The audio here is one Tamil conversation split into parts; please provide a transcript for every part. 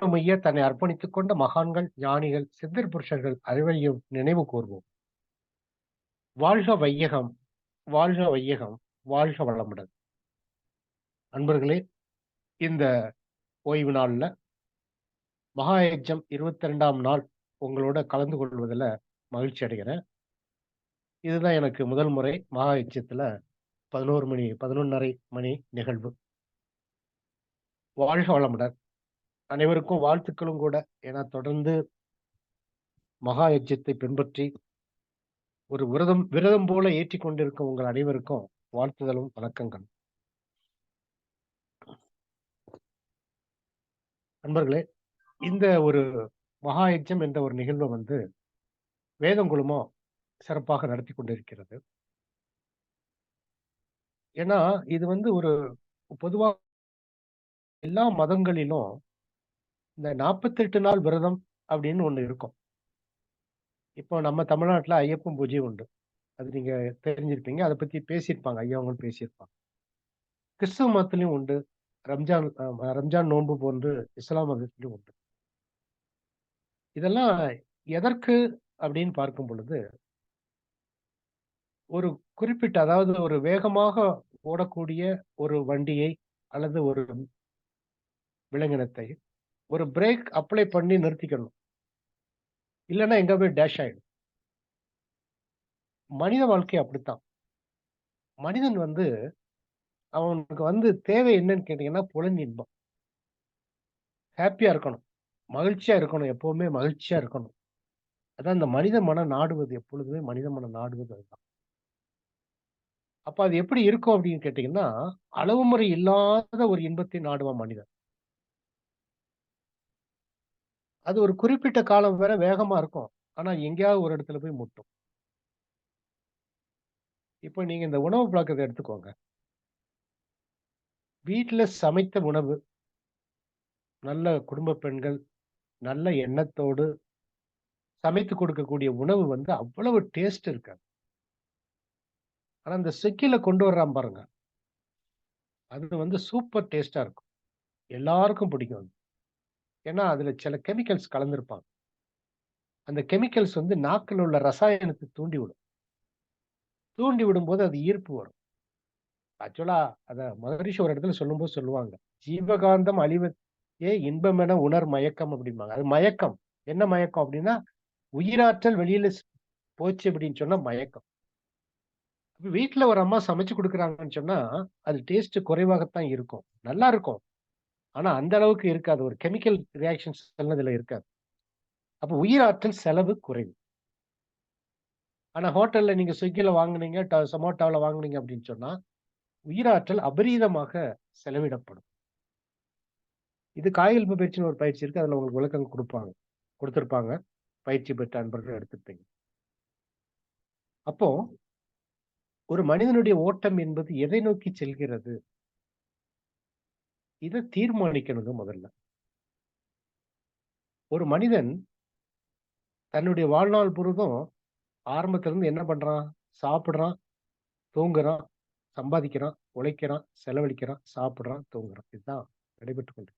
ஞானமைய தன்னை அர்ப்பணித்துக் கொண்ட மகான்கள் ஞானிகள் சித்தர் புருஷர்கள் அறிவையும் நினைவு கூர்வோம். வாழ்க வையகம் வாழ்க வையகம் வாழ்க வளமுடன். அன்பர்களே இந்த ஓய்வு நாள்ல மகா இருபத்தி ரெண்டாம் நாள் உங்களோட கலந்து கொள்வதில் மகிழ்ச்சி அடைகிறேன். இதுதான் எனக்கு முதல் முறை மகா பதினோரு மணி பதினொன்னரை மணி நிகழ்வு. வாழ்க வளமுடன். அனைவருக்கும் வாழ்த்துக்களும் கூட. ஏன்னா தொடர்ந்து மகா யஜ்ஜத்தை பின்பற்றி ஒரு விரதம் விரதம் போல ஏற்றி கொண்டிருக்கும் உங்கள் அனைவருக்கும் வாழ்த்துதலும் வணக்கங்கள். நண்பர்களே இந்த ஒரு மகா யஜ்ஜம் என்ற ஒரு நிகழ்வை வந்து வேதங்குழுமோ சிறப்பாக நடத்தி கொண்டிருக்கிறது. ஏன்னா இது வந்து ஒரு பொதுவாக எல்லா மதங்களிலும் இந்த நாற்பத்தெட்டு நாள் விரதம் அப்படின்னு ஒன்று இருக்கும். இப்போ நம்ம தமிழ்நாட்டில் ஐயப்பன் பூஜை உண்டு. அது நீங்க தெரிஞ்சிருப்பீங்க. அதை பத்தி பேசியிருப்பாங்க. ஐயாவங்களும் பேசியிருப்பாங்க. கிறிஸ்தவ மதத்திலையும் உண்டு. ரம்ஜான் ரம்ஜான் நோன்பு போன்று இஸ்லாம் மதத்துலேயும் உண்டு. இதெல்லாம் எதற்கு அப்படின்னு பார்க்கும் பொழுது ஒரு குறிப்பிட்ட அதாவது ஒரு வேகமாக ஓடக்கூடிய ஒரு வண்டியை அல்லது ஒரு விலங்கினத்தை ஒரு பிரேக் அப்ளை பண்ணி நிறுத்திக்கணும். இல்லைன்னா எங்க போய் டேஷ் ஆயிடும். மனித வாழ்க்கை அப்படித்தான். மனிதன் வந்து அவனுக்கு வந்து தேவை என்னன்னு கேட்டீங்கன்னா புலன் இன்பம். ஹாப்பியா இருக்கணும். மகிழ்ச்சியா இருக்கணும் எப்பவுமே மகிழ்ச்சியா இருக்கணும். அதான் இந்த மனித மனம் நாடுவது எப்பொழுதுமே மனித மனம் நாடுவது அதுதான். அப்ப அது எப்படி இருக்கும் அப்படின்னு கேட்டீங்கன்னா அளவு முறை இல்லாத ஒரு இன்பத்தை நாடுவான் மனிதன். அது ஒரு குறிப்பிட்ட காலம் வரை வேகமா இருக்கும். ஆனா எங்கேயாவது ஒரு இடத்துல போய் முட்டும். இப்போ நீங்க இந்த உணவு பழக்கத்தை எடுத்துக்கோங்க. வீட்டுல சமைத்த உணவு நல்ல குடும்ப பெண்கள் நல்ல எண்ணத்தோடு சமைத்து கொடுக்கக்கூடிய உணவு வந்து அவ்வளவு டேஸ்ட் இருக்காது. ஆனா இந்த செக்கில கொண்டு வர்றான் பாருங்க. அது வந்து சூப்பர் டேஸ்டா இருக்கும். எல்லாருக்கும் பிடிக்கும் அது. ஏன்னா அதுல சில கெமிக்கல்ஸ் கலந்திருப்பாங்க. அந்த கெமிக்கல்ஸ் வந்து நாக்கில் உள்ள ரசாயனத்தை தூண்டி விடும் தூண்டி விடும்போது அது ஈர்ப்பு வரும். ஆக்சுவலா அத மகரிஷி ஒரு இடத்துல சொல்லும்போது சொல்லுவாங்க. ஜீவகாந்தம் அழிவ இன்பம் இன்பமென உணர் மயக்கம் அப்படிம்பாங்க. அது மயக்கம். என்ன மயக்கம் அப்படின்னா உயிராற்றல் வெளியில போச்சு அப்படின்னு சொன்னா மயக்கம். வீட்டுல ஒரு அம்மா சமைச்சு கொடுக்குறாங்கன்னு சொன்னா அது டேஸ்ட் குறைவாகத்தான் இருக்கும். நல்லா இருக்கும். ஆனா அந்த அளவுக்கு இருக்காது. ஒரு கெமிக்கல் ரியாக்ஷன்ஸ் எல்லாம் இதுல இருக்காது. அப்ப உயிராற்றல் செலவு குறைவு. ஆனா ஹோட்டல்ல நீங்க ஸ்விக்கில வாங்குனீங்க ட- சொமோட்டோல வாங்குனீங்க அப்படின்னு சொன்னா உயிராற்றல் அபரீதமாக செலவிடப்படும். இது காய்கள் பயிற்சின்னு ஒரு பயிற்சி இருக்கு. அதுல உங்களுக்கு விளக்கம் கொடுப்பாங்க. கொடுத்துருப்பாங்க. பயிற்சி பெற்ற அன்பர்கள் எடுத்துப்பீங்க அப்போ ஒரு மனிதனுடைய ஓட்டம் என்பது எதை நோக்கி செல்கிறது? இதை தீர்மானிக்கணுங்க முதல்ல. ஒரு மனிதன் தன்னுடைய வாழ்நாள் பொழுதும் ஆரம்பத்துலருந்து என்ன பண்றான்? சாப்பிட்றான் தூங்குறான் சம்பாதிக்கிறான் உழைக்கிறான் செலவழிக்கிறான் சாப்பிட்றான் தூங்குறான். இதுதான் நடைபெற்று கொண்டு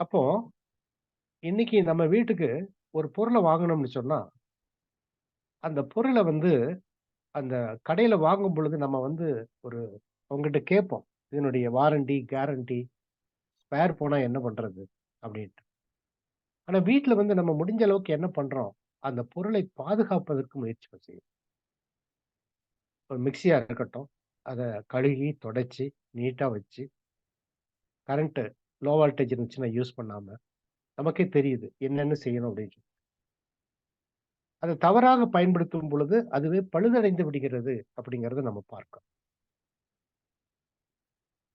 அப்போ இன்னைக்கு நம்ம வீட்டுக்கு ஒரு பொருளை வாங்கணும்னு சொன்னா அந்த பொருளை வந்து அந்த கடையில வாங்கும் பொழுது நம்ம வந்து ஒரு உங்ககிட்ட கேட்போம். இதனுடைய வாரண்டி கேரண்டி ஸ்பேர் போனால் என்ன பண்ணுறது அப்படின்ட்டு. ஆனால் வீட்டில் வந்து நம்ம முடிஞ்ச அளவுக்கு என்ன பண்ணுறோம் அந்த பொருளை பாதுகாப்பதற்கு முயற்சி செய்யும் ஒரு மிக்சியாக இருக்கட்டும் அதை கழுகி தொடச்சி நீட்டாக வச்சு கரண்ட்டு லோ வால்டேஜ் இருந்துச்சுன்னா யூஸ் பண்ணாமல் நமக்கே தெரியுது என்னென்ன செய்யணும் அப்படின்னு அதை தவறாக பயன்படுத்தும் பொழுது அதுவே பழுதடைந்து விடுகிறது அப்படிங்கிறத நம்ம பார்க்கணும்.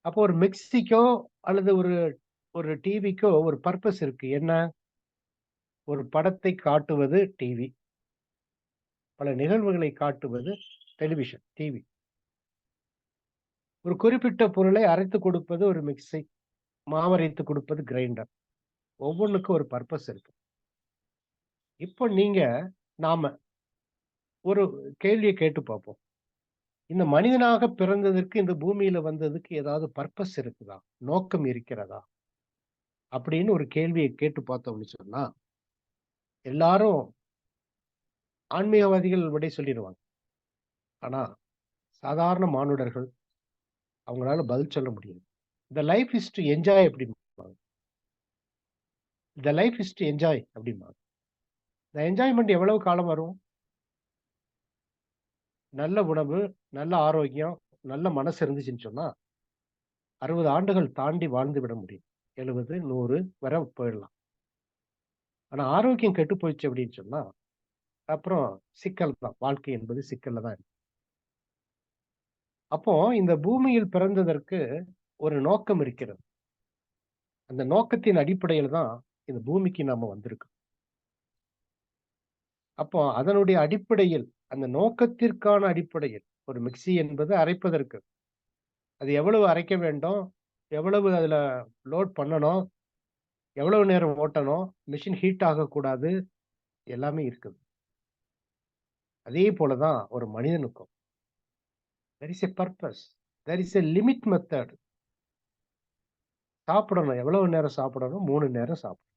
அப்போ ஒரு மிக்சிக்கோ அல்லது ஒரு ஒரு டிவிக்கோ ஒரு பர்பஸ் இருக்கு. என்ன? ஒரு படத்தை காட்டுவது டிவி. பல நிகழ்வுகளை காட்டுவது டெலிவிஷன் டிவி. ஒரு குறிப்பிட்ட பொருளை அரைத்து கொடுப்பது ஒரு மிக்ஸி மாவரைத்து கொடுப்பது கிரைண்டர். ஒவ்வொன்றுக்கும் ஒரு பர்பஸ் இருக்கு. இப்போ நீங்க நாம ஒரு கேள்வியை கேட்டு பார்ப்போம். இந்த மனிதனாக பிறந்ததற்கு இந்த பூமியில வந்ததுக்கு ஏதாவது பர்பஸ் இருக்குதா? நோக்கம் இருக்கிறதா? அப்படின்னு ஒரு கேள்வியை கேட்டு பார்த்தோம்னு சொன்னா எல்லாரும் ஆன்மீகவாதிகள் விடை சொல்லிடுவாங்க. ஆனா சாதாரண மானுடர்கள் அவங்களால பதில் சொல்ல முடியாது. இந்த லைஃப் இஸ் டு என்ஜாய் அப்படிம்பாங்க. இந்த லைஃப் இஸ் டு என்ஜாய் அப்படிம்பாங்க. இந்த என்ஜாய்மெண்ட் எவ்வளவு காலம் வரும்? நல்ல உணவு நல்ல ஆரோக்கியம் நல்ல மனசு இருந்துச்சுன்னு சொன்னா அறுபது ஆண்டுகள் தாண்டி வாழ்ந்து விட முடியும். எழுபது நூறு வரை போயிடலாம். ஆனா ஆரோக்கியம் கெட்டு போயிடுச்சு அப்படின்னு சொன்னா அப்புறம் சிக்கல் தான். வாழ்க்கை என்பது சிக்கல்ல தான் இருக்கு. அப்போ இந்த பூமியில் பிறந்ததற்கு ஒரு நோக்கம் இருக்கிறது. அந்த நோக்கத்தின் அடிப்படையில் தான் இந்த பூமிக்கு நாம வந்திருக்கோம். அப்போ அதனுடைய அடிப்படையில் அந்த நோக்கத்திற்கான அடிப்படையில் ஒரு மிக்சி என்பது அரைப்பதற்கு. அது எவ்வளவு அரைக்க வேண்டும் எவ்வளவு அதில் லோட் பண்ணணும் எவ்வளவு நேரம் ஓட்டணும் மிஷின் ஹீட் ஆகக்கூடாது எல்லாமே இருக்குது. அதே போலதான் ஒரு மனிதனுக்கும். There is a purpose there is a limit method சாப்பிடணும். எவ்வளவு நேரம் சாப்பிடணும்? மூணு நேரம் சாப்பிடணும்.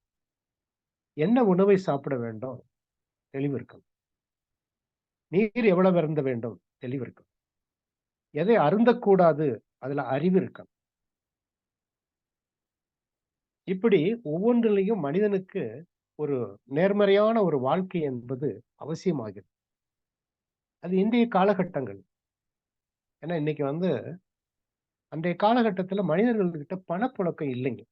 என்ன உணவை சாப்பிட வேண்டும்? தெளிவு இருக்கணும். நீர் எவ்வளவு அருந்த வேண்டும்? தெளிவு இருக்கும் எதை அருந்தக்கூடாது? அதுல அறிவு இருக்கும் இப்படி ஒவ்வொன்றிலையும் மனிதனுக்கு ஒரு நேர்மறையான ஒரு வாழ்க்கை என்பது அவசியமாகிறது. அது இன்றைய காலகட்டங்கள். ஏன்னா இன்னைக்கு வந்து அன்றைய காலகட்டத்தில் மனிதர்கள்கிட்ட பணப்புழக்கம் இல்லைங்க.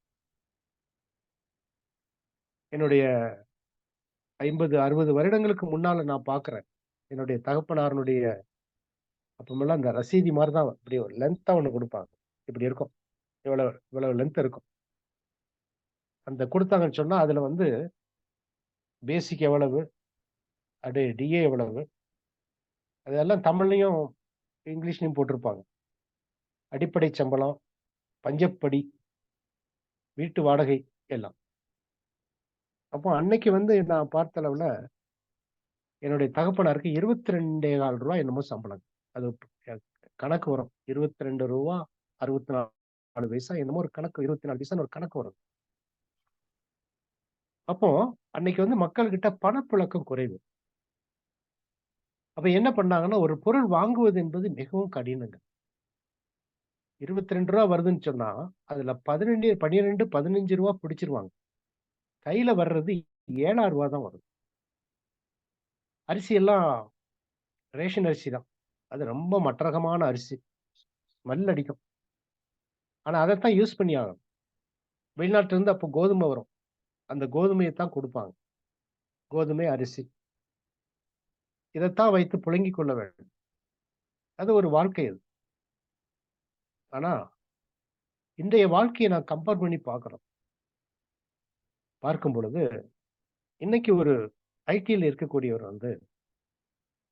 என்னுடைய ஐம்பது அறுபது வருடங்களுக்கு முன்னால நான் பார்க்குறேன் என்னுடைய தகப்பனாரனுடைய அப்பமெல்லாம் அந்த ரசீதி மாதிரி தான் இப்படி ஒரு லென்த்தாக ஒன்று கொடுப்பாங்க. இப்படி இருக்கும். இவ்வளவு இவ்வளவு லென்த் இருக்கும். அந்த கொடுத்தாங்கன்னு சொன்னால் அதில் வந்து பேசிக் எவ்வளவு? அப்படியே டிஏ எவ்வளவு? அதெல்லாம் தமிழ்லையும் இங்கிலீஷ்லையும் போட்டிருப்பாங்க. அடிப்படை சம்பளம் பஞ்சப்படி வீட்டு வாடகை எல்லாம். அப்போ அன்னைக்கு வந்து நான் பார்த்த அளவில் என்னுடைய தகப்பனாருக்கு இருபத்தி ரெண்டே கால் ரூபா என்னமோ சம்பளம். அது கணக்கு வரும். இருபத்தி ரெண்டு ரூபா அறுபத்தி நாலு பைசா என்னமோ ஒரு கணக்கு இருபத்தி நாலு வயசான ஒரு கணக்கு வரும். அப்போ அன்னைக்கு வந்து மக்கள்கிட்ட பணப்புழக்கம் குறைவு. அப்ப என்ன பண்ணாங்கன்னா ஒரு பொருள் வாங்குவது என்பது மிகவும் கடினங்க. இருபத்தி ரெண்டு ரூபா வருதுன்னு சொன்னா அதுல பதினெண்டு பன்னிரெண்டு பதினஞ்சு ரூபா பிடிச்சிருவாங்க. கையில வர்றது ஏழாயிரம் ரூபா தான் வரும். அரிசி எல்லாம் ரேஷன் அரிசி தான். அது ரொம்ப மற்றகமான அரிசி. ஸ்மெல் அடிக்கும். ஆனால் அதைத்தான் யூஸ் பண்ணி ஆகணும். வெளிநாட்டிலேருந்து அப்போ கோதுமை வரும். அந்த கோதுமையை தான் கொடுப்பாங்க. கோதுமை அரிசி. இதைத்தான் வைத்து புழங்கி கொள்ள வேண்டும். அது ஒரு வாழ்க்கை அது. ஆனால் இன்றைய வாழ்க்கையை நான் கம்பேர் பண்ணி பார்க்குறோம். பார்க்கும் பொழுது இன்னைக்கு ஒரு ஐடியில் இருக்கக்கூடியவர் வந்து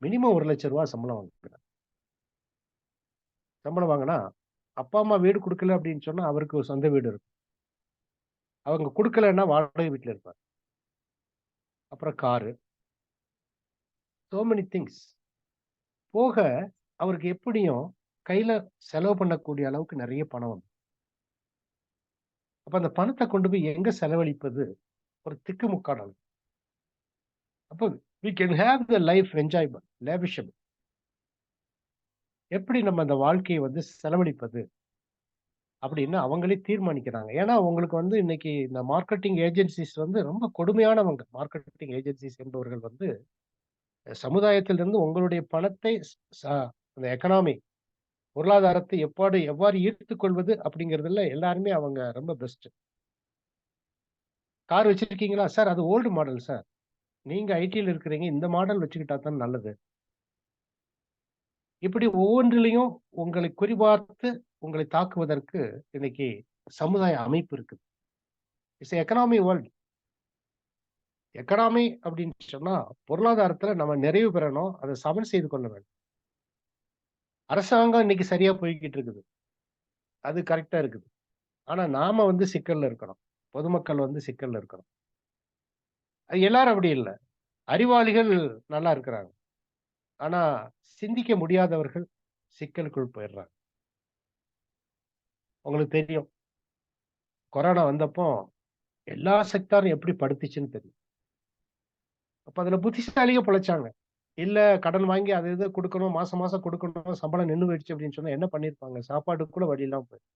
மினிமம் ஒரு லட்சம் ரூபா சம்பளம் வாங்கிக்கிறார் சம்பளம் வாங்கினா அப்பா அம்மா வீடு கொடுக்கல அப்படின்னு சொன்னா அவருக்கு ஒரு சொந்த வீடு இருக்கும். அவங்க கொடுக்கலன்னா வாடகை வீட்டில் இருப்பார். அப்புறம் காரு. சோ மெனி திங்ஸ் போக அவருக்கு எப்படியும் கையில செலவு பண்ணக்கூடிய அளவுக்கு நிறைய பணம் வந்து அப்ப அந்த பணத்தை கொண்டு போய் எங்க செலவழிப்பது? ஒரு திக்குமுக்காடல் அளவு அப்போ we can have the life enjoyment lavishable எப்படி நம்ம அந்த வாழ்க்கையை வந்து செலவழிப்பது? அப்படின்னு அவங்களே தீர்மானிக்கிறாங்க. ஏன்னா உங்களுக்கு வந்து இன்னைக்கு இந்த மார்க்கெட்டிங் ஏஜென்சிஸ் வந்து ரொம்ப கொடுமையானவங்க. மார்க்கெட்டிங் ஏஜென்சிஸ் என்பவர்கள் வந்து சமுதாயத்திலிருந்து உங்களுடைய பணத்தை அந்த எக்கனாமி பொருளாதாரத்தை எப்பாடு எவ்வாறு ஈர்த்து கொள்வது அப்படிங்கிறதுல எல்லாருமே அவங்க ரொம்ப பெஸ்ட் கார் வச்சிருக்கீங்களா? சார் அது ஓல்டு மாடல் சார் நீங்க ஐடியில் இருக்கிறீங்க இந்த மாடல் வச்சுக்கிட்டா தான் நல்லது. இப்படி ஒவ்வொன்றிலையும் உங்களை குறிபார்த்து உங்களை தாக்குவதற்கு இன்னைக்கு சமுதாய அமைப்பு இருக்குது. இட்ஸ் எக்கனாமி வேர்ல்டு எக்கனாமி அப்படின்னு சொன்னா பொருளாதாரத்துல நம்ம நிறைவு பெறணும் அதை சமன் செய்து கொள்ள வேண்டும். அரசாங்கம் இன்னைக்கு சரியா போய்கிட்டு இருக்குது. அது கரெக்டா இருக்குது. ஆனா நாம வந்து சிக்கல்ல இருக்கணும். பொதுமக்கள் வந்து சிக்கல்ல இருக்கணும். அது எல்லாரும் அப்படி இல்லை. அறிவாளிகள் நல்லா இருக்கிறாங்க. ஆனா சிந்திக்க முடியாதவர்கள் சிக்கலுக்குள் போயிடுறாங்க. உங்களுக்கு தெரியும். கொரோனா வந்தப்போ எல்லா செக்டாரும் எப்படி படுத்துச்சுன்னு தெரியும். அப்ப அதுல புத்திசாலிக பொழைச்சாங்க. இல்ல கடன் வாங்கி அது இது கொடுக்கணும் மாசம் மாசம் கொடுக்கணும் சம்பளம் நின்று போயிடுச்சு அப்படின்னு சொன்னா என்ன பண்ணிருப்பாங்க? சாப்பாடு கூட வழியெல்லாம் போயிடும்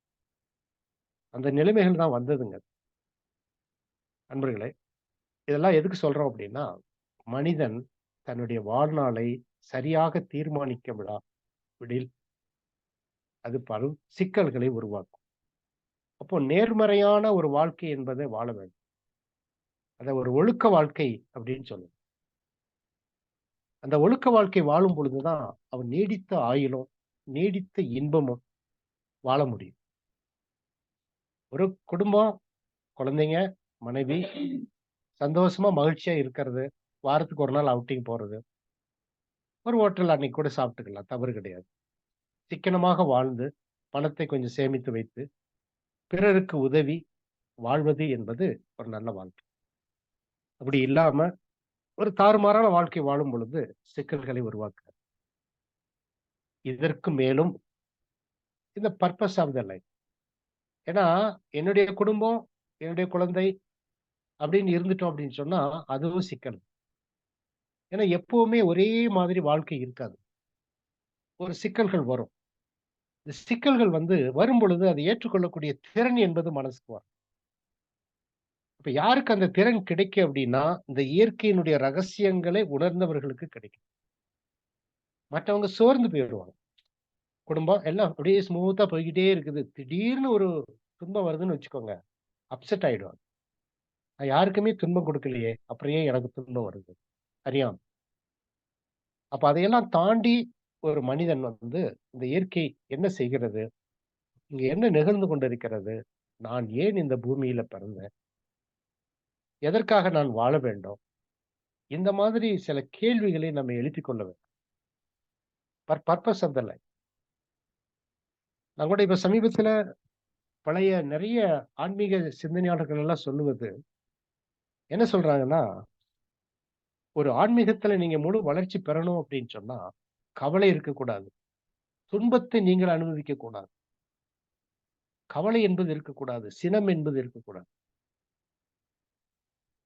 அந்த நிலைமைகள் தான் வந்ததுங்க. நண்பர்களே இதெல்லாம் எதுக்கு சொல்றோம் அப்படின்னா மனிதன் தன்னுடைய வாழ்நாளை சரியாக தீர்மானிக்க விடா விடில். அது பல சிக்கல்களை உருவாக்கும். அப்போ நேர்மறையான ஒரு வாழ்க்கை என்பதை வாழ வேண்டும். அதை ஒரு ஒழுக்க வாழ்க்கை அப்படின்னு சொல்லுவோம். அந்த ஒழுக்க வாழ்க்கை வாழும் பொழுதுதான் அவன் நீடித்த ஆயுளும் நீடித்த இன்பமும் வாழ முடியும். ஒரு குடும்பம் குழந்தைங்க மனைவி சந்தோஷமா மகிழ்ச்சியா இருக்கிறது. வாரத்துக்கு ஒரு நாள் அவுட்டிங் போறது. ஒரு ஹோட்டல் அன்னைக்கு கூட சாப்பிட்டுக்கலாம். தவறு கிடையாது. சிக்கனமாக வாழ்ந்து பணத்தை கொஞ்சம் சேமித்து வைத்து பிறருக்கு உதவி வாழ்வது என்பது ஒரு நல்ல வாழ்க்கை. அப்படி இல்லாம ஒரு தாறுமாறான வாழ்க்கை வாழும் பொழுது சிக்கல்களை உருவாக்குறது இதற்கு மேலும் இந்த பர்பஸ் ஆஃப் த லைஃப் ஏன்னா என்னுடைய குடும்பம் என்னுடைய குழந்தை அப்படின்னு இருந்துட்டோம் அப்படின்னு சொன்னா அதுவும் சிக்கல். ஏன்னா எப்பவுமே ஒரே மாதிரி வாழ்க்கை இருக்காது. ஒரு சிக்கல்கள் வரும். இந்த சிக்கல்கள் வந்து வரும் பொழுது அதை ஏற்றுக்கொள்ளக்கூடிய திறன் என்பது மனசுக்கு வரும். இப்ப யாருக்கு அந்த திறன் கிடைக்கும் அப்படின்னா இந்த இயற்கையினுடைய ரகசியங்களை உணர்ந்தவர்களுக்கு கிடைக்கும். மற்றவங்க சோர்ந்து போயிடுவாங்க. குடும்பம் எல்லாம் அப்படியே ஸ்மூத்தா போய்கிட்டே இருக்குது. திடீர்னு ஒரு துன்பம் வருதுன்னு வச்சுக்கோங்க அப்செட் ஆயிடுவாங்க. நான் யாருக்குமே துன்பம் கொடுக்கலையே அப்புறம் ஏன் எனக்கு துன்பம் வருது? அறியாம. அப்ப அதையெல்லாம் தாண்டி ஒரு மனிதன் வந்து இந்த இயற்கை என்ன செய்கிறது? இங்க என்ன நிகழ்ந்து கொண்டிருக்கிறது? நான் ஏன் இந்த பூமியில பிறந்தேன்? எதற்காக நான் வாழ வேண்டும்? இந்த மாதிரி சில கேள்விகளை நம்ம எழுப்பிக் கொள்ள வேண்டும். Purpose of the life. நான் கூட இப்ப சமீபத்துல பழைய நிறைய ஆன்மீக சிந்தனையாளர்கள் எல்லாம் சொல்லுவது என்ன சொல்றாங்கன்னா ஒரு ஆன்மீகத்துல நீங்க முழு வளர்ச்சி பெறணும் அப்படின்னு சொன்னா கவலை இருக்கக்கூடாது. துன்பத்தை நீங்கள் அனுபவிக்க கூடாது. கவலை என்பது இருக்கக்கூடாது. சினம் என்பது இருக்கக்கூடாது.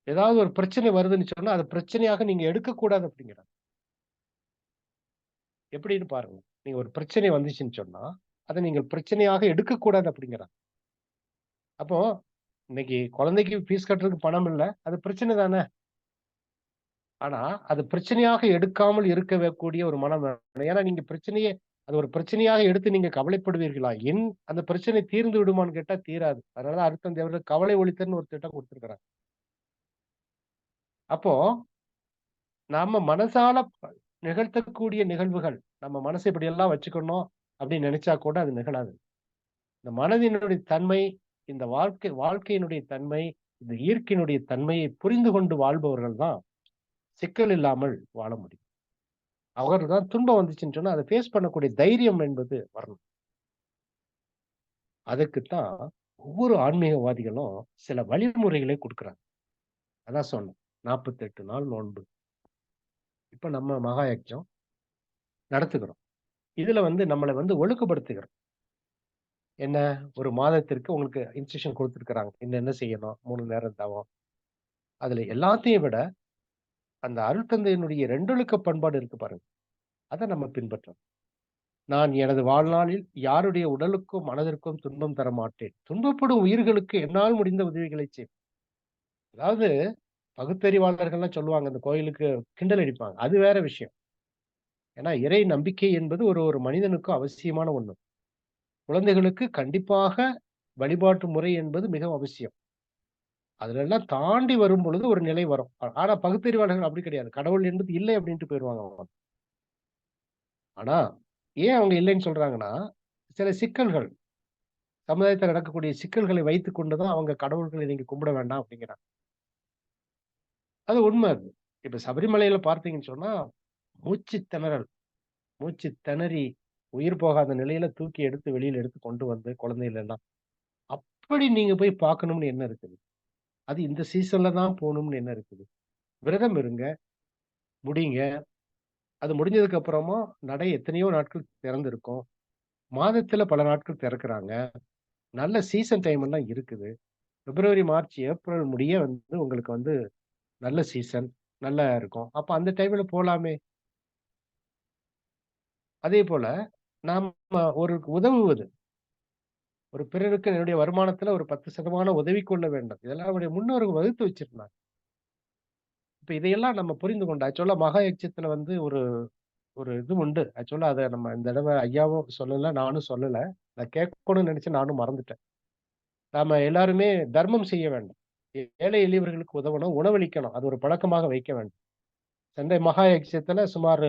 ஏதாவது ஒரு பிரச்சனை வருதுன்னு சொன்னா அது பிரச்சனையாக நீங்க எடுக்கக்கூடாது அப்படிங்கிறாங்க. எப்படின்னு பாருங்க. நீங்க ஒரு பிரச்சனை வந்துச்சுன்னு சொன்னா அதை நீங்கள் பிரச்சனையாக எடுக்கக்கூடாது அப்படிங்கிறாங்க. அப்போ இன்னைக்கு குழந்தைக்கு ஃபீஸ் கட்டுறதுக்கு பணம் இல்லை அது பிரச்சனை தானே? ஆனா அது பிரச்சனையாக எடுக்காமல் இருக்கக்கூடிய ஒரு மனம் ஏன்னா நீங்க பிரச்சனையே அது ஒரு பிரச்சனையாக எடுத்து நீங்க கவலைப்படுவீர்களா? என் அந்த பிரச்சனை தீர்ந்து விடுமான்னு கேட்டா தீராது. அதனால அர்த்தம் தேவர்கள் கவலை ஒழித்தன்னு ஒரு திட்டம் கொடுத்துருக்கிறாங்க அப்போ நாம மனசால நிகழ்த்தக்கூடிய நிகழ்வுகள் நம்ம மனசை இப்படி எல்லாம் வச்சுக்கணும் அப்படின்னு நினைச்சா கூட அது நிகழாது. இந்த மனதினுடைய தன்மை இந்த வாழ்க்கை வாழ்க்கையினுடைய தன்மை இந்த இயற்கையினுடைய தன்மையை புரிந்து கொண்டு வாழ்பவர்கள் தான் சிக்கல் இல்லாமல் வாழ முடியும். அவர்கள் தான் துன்பம் வந்துச்சுன்னு சொன்னா அதை ஃபேஸ் பண்ணக்கூடிய தைரியம் என்பது வரணும். அதுக்குத்தான் ஒவ்வொரு ஆன்மீகவாதிகளும் சில வழிமுறைகளை கொடுக்குறாங்க. அதான் சொன்னேன் நாற்பத்தி எட்டு நாள் நோன்பு. இப்ப நம்ம மகாயக்ஷம் நடத்துகிறோம். இதுல வந்து நம்மளை வந்து ஒழுக்கப்படுத்துகிறோம் என்ன ஒரு மாதத்திற்கு உங்களுக்கு இன்ஸ்ட்ரக்ஷன் கொடுத்துருக்குறாங்க. என்னென்ன செய்யணும்? மூணு நேரம் தவம் அதுல எல்லாத்தையும் விட அந்த அருட்தந்தையினுடைய ரெண்டொழுக்க பண்பாடு இருக்கு பாருங்க. அதை நம்ம பின்பற்றோம் நான் எனது வாழ்நாளில் யாருடைய உடலுக்கும் மனதிற்கும் துன்பம் தர மாட்டேன் துன்பப்படும் உயிர்களுக்கு என்னால் முடிந்த உதவிகளை செய்வேன். அதாவது பகுத்தறிவாளர்கள்லாம் சொல்லுவாங்க அந்த கோயிலுக்கு கிண்டல் அடிப்பாங்க. அது வேற விஷயம். ஏன்னா இறை நம்பிக்கை என்பது ஒரு ஒரு மனிதனுக்கும் அவசியமான ஒண்ணு. குழந்தைகளுக்கு கண்டிப்பாக வழிபாட்டு முறை என்பது மிக அவசியம். அதுல எல்லாம் தாண்டி வரும் பொழுது ஒரு நிலை வரும். ஆனா பகுத்தறிவாளர்கள் அப்படி கிடையாது. கடவுள் என்பது இல்லை அப்படின்ட்டு போயிடுவாங்க அவங்க. ஆனா ஏன் அவங்க இல்லைன்னு சொல்றாங்கன்னா சில சிக்கல்கள் சமுதாயத்தில் நடக்கக்கூடிய சிக்கல்களை வைத்துக் கொண்டுதான் அவங்க கடவுள்களை நீங்க கும்பிட வேண்டாம் அப்படிங்கிறாங்க. அது உண்மை அது. இப்ப சபரிமலையில பார்த்தீங்கன்னு சொன்னா மூச்சு திணறல் மூச்சு திணறி உயிர் போகாத நிலையில தூக்கி எடுத்து வெளியில எடுத்து கொண்டு வந்து குழந்தைகள் எல்லாம் அப்படி நீங்க போய் பார்க்கணும்னு என்ன இருக்குது அது இந்த சீசன்ல தான் போகணும்னு என்ன இருக்குது விரதம் இருங்க முடிங்க அது முடிஞ்சதுக்கு அப்புறமா நடை எத்தனையோ நாட்கள் திறந்திருக்கும் மாதத்துல பல நாட்கள் திறக்கிறாங்க நல்ல சீசன் டைம் எல்லாம் இருக்குது பிப்ரவரி, மார்ச், ஏப்ரல் முடிய வந்து உங்களுக்கு வந்து நல்ல சீசன். நல்லா இருக்கும். அப்ப அந்த டைம்ல போலாமே! அதேபோல நாம் ஒரு உதவுவது. ஒரு பிறருக்கு என்னுடைய வருமானத்துல ஒரு 10% உதவி கொள்ள வேண்டும். இதெல்லாம் அவருடைய முன்னோர்கள் வகுத்து வச்சிருந்தாங்க. இப்ப இதையெல்லாம் நம்ம புரிந்து கொண்டு ஆக்சுவலா மகா எச்சத்துல வந்து ஒரு ஒரு இது உண்டு. ஆக்சுவலா அதை நம்ம இந்த தடவை ஐயாவும் சொல்லல, நானும் சொல்லல. நான் கேட்கணும்னு நினைச்சு நானும் மறந்துட்டேன். நாம எல்லாருமே தர்மம் செய்ய வேண்டும். ஏழை எளியவர்களுக்கு உதவணும், உணவளிக்கணும். அது ஒரு பழக்கமாக வைக்க வேண்டும். சென்னை மகா எக்ஸியத்துல சுமார்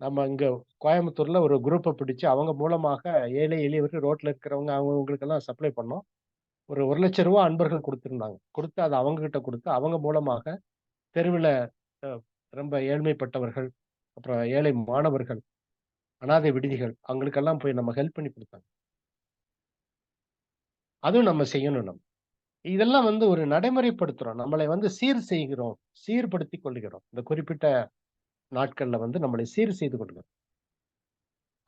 நம்ம இங்க கோயம்புத்தூர்ல ஒரு குரூப்பை பிடிச்சு அவங்க மூலமாக ஏழை எளியவர்கள் ரோட்ல இருக்கிறவங்க அவங்கவங்களுக்கெல்லாம் சப்ளை பண்ணோம். ஒரு ஒரு லட்ச ரூபா அன்பர்கள் கொடுத்துருந்தாங்க கொடுத்து அதை அவங்க கிட்ட கொடுத்து அவங்க மூலமாக தெருவில் ரொம்ப ஏழ்மைப்பட்டவர்கள், அப்புறம் ஏழை மாணவர்கள், அனாதை விடுதிகள் அவங்களுக்கெல்லாம் போய் நம்ம ஹெல்ப் பண்ணி கொடுத்தாங்க அதுவும் நம்ம செய்யணும் நம்ம. இதெல்லாம் வந்து ஒரு நடைமுறைப்படுத்துறோம். நம்மளை வந்து சீர் செய்கிறோம். சீர்படுத்திக் கொள்கிறோம். இந்த குறிப்பிட்ட நாட்கள்ல வந்து நம்மளை சீர் செய்து கொள்கிறோம்.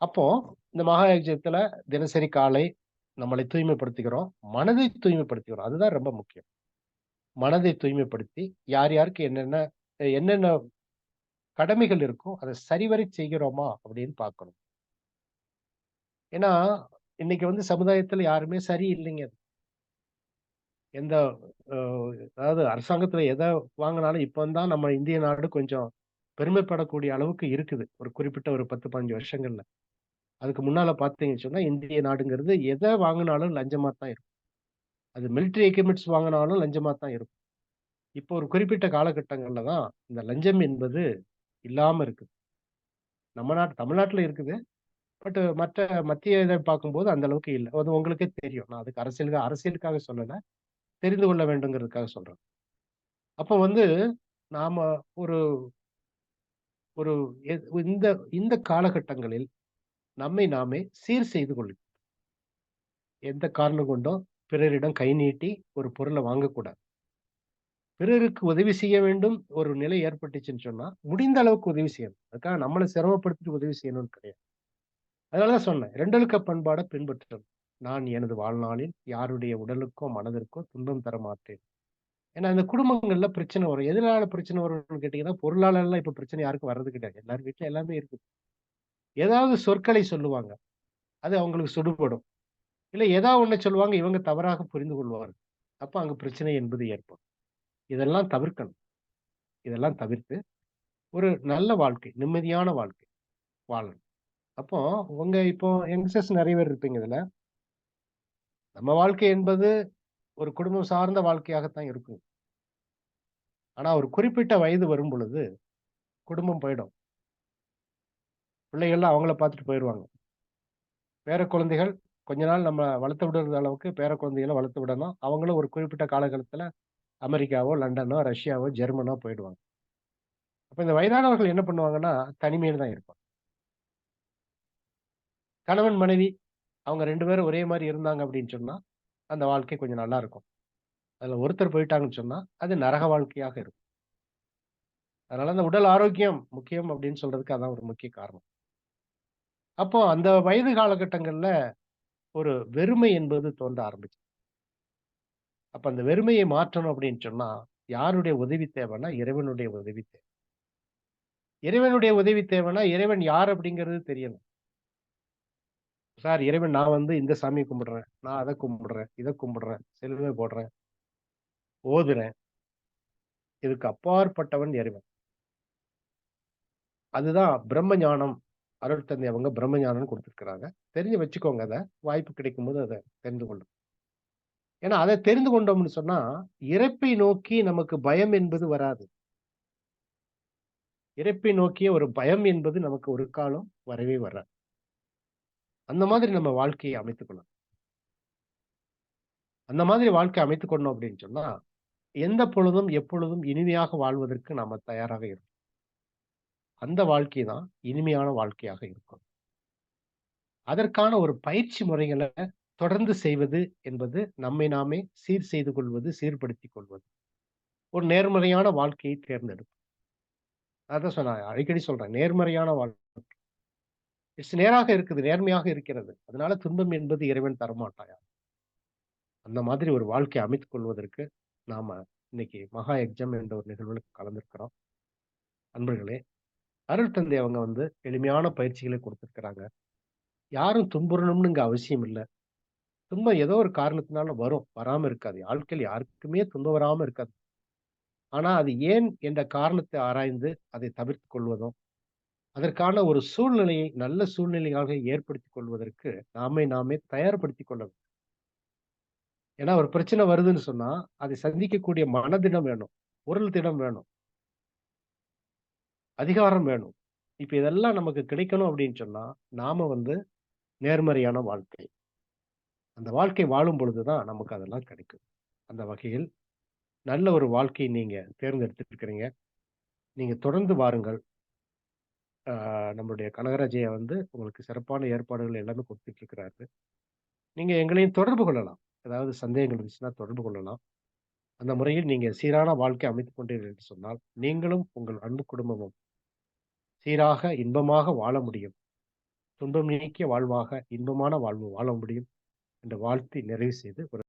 அப்போ இந்த மகா யஜ்யத்துல தினசரி காலை நம்மளை தூய்மைப்படுத்திக்கிறோம். மனதை தூய்மைப்படுத்திக்கிறோம். அதுதான் ரொம்ப முக்கியம். மனதை தூய்மைப்படுத்தி யார் யாருக்கு என்னென்ன என்னென்ன கடமைகள் இருக்கோ அதை சரிவரை செய்கிறோமா அப்படின்னு பார்க்கணும். ஏன்னா, இன்னைக்கு வந்து சமுதாயத்துல யாருமே சரி இல்லைங்க. எந்த அதாவது அரசாங்கத்துல எதை வாங்கினாலும் இப்போ தான் நம்ம இந்திய நாடு கொஞ்சம் பெருமைப்படக்கூடிய அளவுக்கு இருக்குது. ஒரு குறிப்பிட்ட ஒரு 10, 15 வருஷங்கள்ல. அதுக்கு முன்னால பார்த்தீங்கன்னு சொன்னா, இந்திய நாடுங்கிறது எதை வாங்கினாலும் லஞ்சமா தான் இருக்கும். அது மிலிட்டரி எக்யூப்மெண்ட்ஸ் வாங்கினாலும் லஞ்சமா தான் இருக்கும். இப்போ ஒரு குறிப்பிட்ட காலகட்டங்கள்ல தான் இந்த லஞ்சம் என்பது இல்லாம இருக்குது. நம்ம நாட்டு தமிழ்நாட்டுல இருக்குது. பட் மற்ற மத்திய இதை பார்க்கும்போது அந்த அளவுக்கு இல்லை அது உங்களுக்கே தெரியும். நான் அதுக்கு அரசியலுக்கு அரசியலுக்காக சொல்லலை தெரிந்து கொள்ள வேண்டுங்கிறதுக்காக சொல்றேன். அப்போ வந்து நாம ஒரு ஒரு எ இந்த இந்த காலகட்டங்களில் நம்மை நாமே சீர் செய்து கொள்ள எந்த காரணம் கொண்டும் பிறரிடம் கை நீட்டி ஒரு பொருளை வாங்கக்கூடாது. பிறருக்கு உதவி செய்ய வேண்டும் ஒரு நிலை ஏற்பட்டுச்சுன்னு சொன்னா, முடிந்த அளவுக்கு உதவி செய்யணும். அதுக்காக நம்மளை சிரமப்படுத்திட்டு உதவி செய்யணும்னு கிடையாது. அதனாலதான் சொன்னேன். 2 பண்பாடை பின்பற்றணும். நான் எனது வாழ்நாளில் யாருடைய உடலுக்கோ, மனதிற்கோ துன்பம் தர மாட்டேன். ஏன்னா இந்த குடும்பங்கள்ல பிரச்சனை வரும். எதனால பிரச்சனை வரும்னு கேட்டீங்கன்னா, பொருளாலலாம் இப்ப பிரச்சனை யாருக்கும் வர்றது கிடையாது. எல்லார் வீட்டுல எல்லாமே இருக்குது. ஏதாவது சொற்களை சொல்லுவாங்க. அது அவங்களுக்கு சுடுபடும். இல்ல ஏதாவது ஒண்ணு சொல்லுவாங்க, இவங்க தவறாக புரிந்து கொள்வார்கள். அப்ப அங்க பிரச்சனை என்பது ஏற்படும். இதெல்லாம் தவிர்க்கணும். இதெல்லாம் தவிர்த்து, ஒரு நல்ல வாழ்க்கை, நிம்மதியான வாழ்க்கை வாழணும். அப்போ உங்க இப்போ யங்ஸ்டர்ஸ் நிறைய பேர் இருப்பீங்க இதுல. நம்ம வாழ்க்கை என்பது ஒரு குடும்பம் சார்ந்த வாழ்க்கையாகத்தான் இருக்கும். ஆனா ஒரு குறிப்பிட்ட வயது வரும் பொழுது, குடும்பம் போயிடும். பிள்ளைகள்லாம் அவங்கள பார்த்துட்டு போயிடுவாங்க பேர குழந்தைகள் கொஞ்ச நாள் நம்ம வளர்த்து விடுற அளவுக்கு பேர குழந்தைகளை வளர்த்து விடணும். அவங்களும் ஒரு குறிப்பிட்ட காலகட்டத்தில் அமெரிக்காவோ, லண்டனோ, ரஷ்யாவோ, ஜெர்மனோ போயிடுவாங்க. அப்போ இந்த வயதானவர்கள் என்ன பண்ணுவாங்கன்னா, தனிமையில் தான் இருப்பாங்க. கணவன், மனைவி அவங்க ரெண்டு பேரும் ஒரே மாதிரி இருந்தாங்க அப்படின்னு சொன்னால் அந்த வாழ்க்கை கொஞ்சம் நல்லா இருக்கும். அதில் ஒருத்தர் போயிட்டாங்கன்னு சொன்னால் அது நரக வாழ்க்கையாக இருக்கும். அதனால அந்த உடல் ஆரோக்கியம் முக்கியம் அப்படின்னு சொல்றதுக்கு அதான் ஒரு முக்கிய காரணம். அப்போ அந்த வயது காலகட்டங்கள்ல ஒரு வெறுமை என்பது தோன்ற ஆரம்பிச்சு. அப்ப அந்த வெறுமையை மாற்றணும் அப்படின்னு சொன்னா, யாருடைய உதவி தேவைன்னா, இறைவனுடைய உதவி தேவை. இறைவனுடைய உதவி தேவைன்னா, இறைவன் யார் அப்படிங்கிறது தெரியணும். சார் இறைவன் நான் வந்து இந்த சாமியை கும்பிடுறேன். நான் அதை கும்பிடுறேன், இதை கும்பிடுறேன், சிலுவை போடுறேன். ஓதுறேன். இதுக்கு அப்பாற்பட்டவன் இறைவன். அதுதான் பிரம்ம ஞானம். அருள் தந்தை அவங்க பிரம்ம ஞானம் கொடுத்துருக்குறாங்க தெரிஞ்சு வச்சுக்கோங்க அதை வாய்ப்பு கிடைக்கும் போது அதை தெரிந்து கொள்ளும் ஏன்னா அதை தெரிந்து கொண்டோம்னு சொன்னா, இறப்பை நோக்கி நமக்கு பயம் என்பது வராது. இறப்பை நோக்கிய ஒரு பயம் என்பது நமக்கு ஒரு காலம் வரவே வராது. அந்த மாதிரி நம்ம வாழ்க்கையை அமைத்துக்கணும். அந்த மாதிரி வாழ்க்கை அமைத்துக்கொள்ளணும் அப்படின்னு சொன்னா, எந்த பொழுதும், எப்பொழுதும் இனிமையாக வாழ்வதற்கு நாம தயாராக இருக்கும் அந்த வாழ்க்கை தான் இனிமையான வாழ்க்கையாக இருக்கும். அதற்கான ஒரு பயிற்சி முறைகளை தொடர்ந்து செய்வது என்பது நம்மை நாமே சீர் செய்து கொள்வது, சீர்படுத்திக் கொள்வது. ஒரு நேர்மறையான வாழ்க்கையை தேர்ந்தெடுப்பது. அதான் நான் அடிக்கடி சொல்றேன். நேர்மறையான வாழ்க்கை. இட்ஸ் நேராக இருக்குது. நேர்மையாக இருக்கிறது. அதனால துன்பம் என்பது இறைவன் தரமாட்டாயா அந்த மாதிரி ஒரு வாழ்க்கையை அமைத்துக் கொள்வதற்கு நாம இன்னைக்கு மகா எக்ஸாம் என்ற ஒரு நிகழ்வுல கலந்திருக்கிறோம். அன்பர்களே, அருள் தந்தை அவங்க வந்து எளிமையான பயிற்சிகளை கொடுத்துருக்குறாங்க யாரும் துன்புறணும்னுங்க அவசியம் இல்லை துன்பம் ஏதோ ஒரு காரணத்தினால வரும். வராம இருக்காது. ஆட்கள் யாருக்குமே துன்பம் வராம இருக்காது. ஆனா அது ஏன் என்ற காரணத்தை ஆராய்ந்து அதை தவிர்த்து கொள்வதும், அதற்கான ஒரு சூழ்நிலையை நல்ல சூழ்நிலையாக ஏற்படுத்திக் கொள்வதற்கு நாமே நாமே தயார்படுத்திக் கொள்ள வேண்டும். ஏன்னா ஒரு பிரச்சனை வருதுன்னு சொன்னா, அதை சந்திக்கக்கூடிய மனதிடம் வேணும். பொருள் திடம் வேணும். அதிகாரம் வேணும். இப்ப இதெல்லாம் நமக்கு கிடைக்கணும் அப்படின்னு சொன்னா, நாம வந்து நேர்மறையான வாழ்க்கை. அந்த வாழ்க்கை வாழும் பொழுதுதான் நமக்கு அதெல்லாம் கிடைக்கும். அந்த வகையில் நல்ல ஒரு வாழ்க்கையை நீங்க தேர்ந்தெடுத்துருக்கிறீங்க நீங்க தொடர்ந்து வாருங்கள். நம்மளுடைய கனகராஜ் வந்து உங்களுக்கு சிறப்பான ஏற்பாடுகள் எல்லாமே கொடுத்துட்டு இருக்கிறாரு. நீங்க எங்களையும் தொடர்பு கொள்ளலாம். ஏதாவது சந்தேகங்கள் இருந்துச்சுன்னா தொடர்பு கொள்ளலாம். அந்த முறையில் நீங்க சீரான வாழ்க்கை அமைத்துக் கொண்டீர்கள் என்று சொன்னால், நீங்களும் உங்கள் அன்பு குடும்பமும் சீராக, இன்பமாக வாழ முடியும். துன்பம் நீக்கிய வாழ்வாக, இன்பமான வாழ்வு வாழ முடியும் என்ற வாழ்த்தை நிறைவு செய்து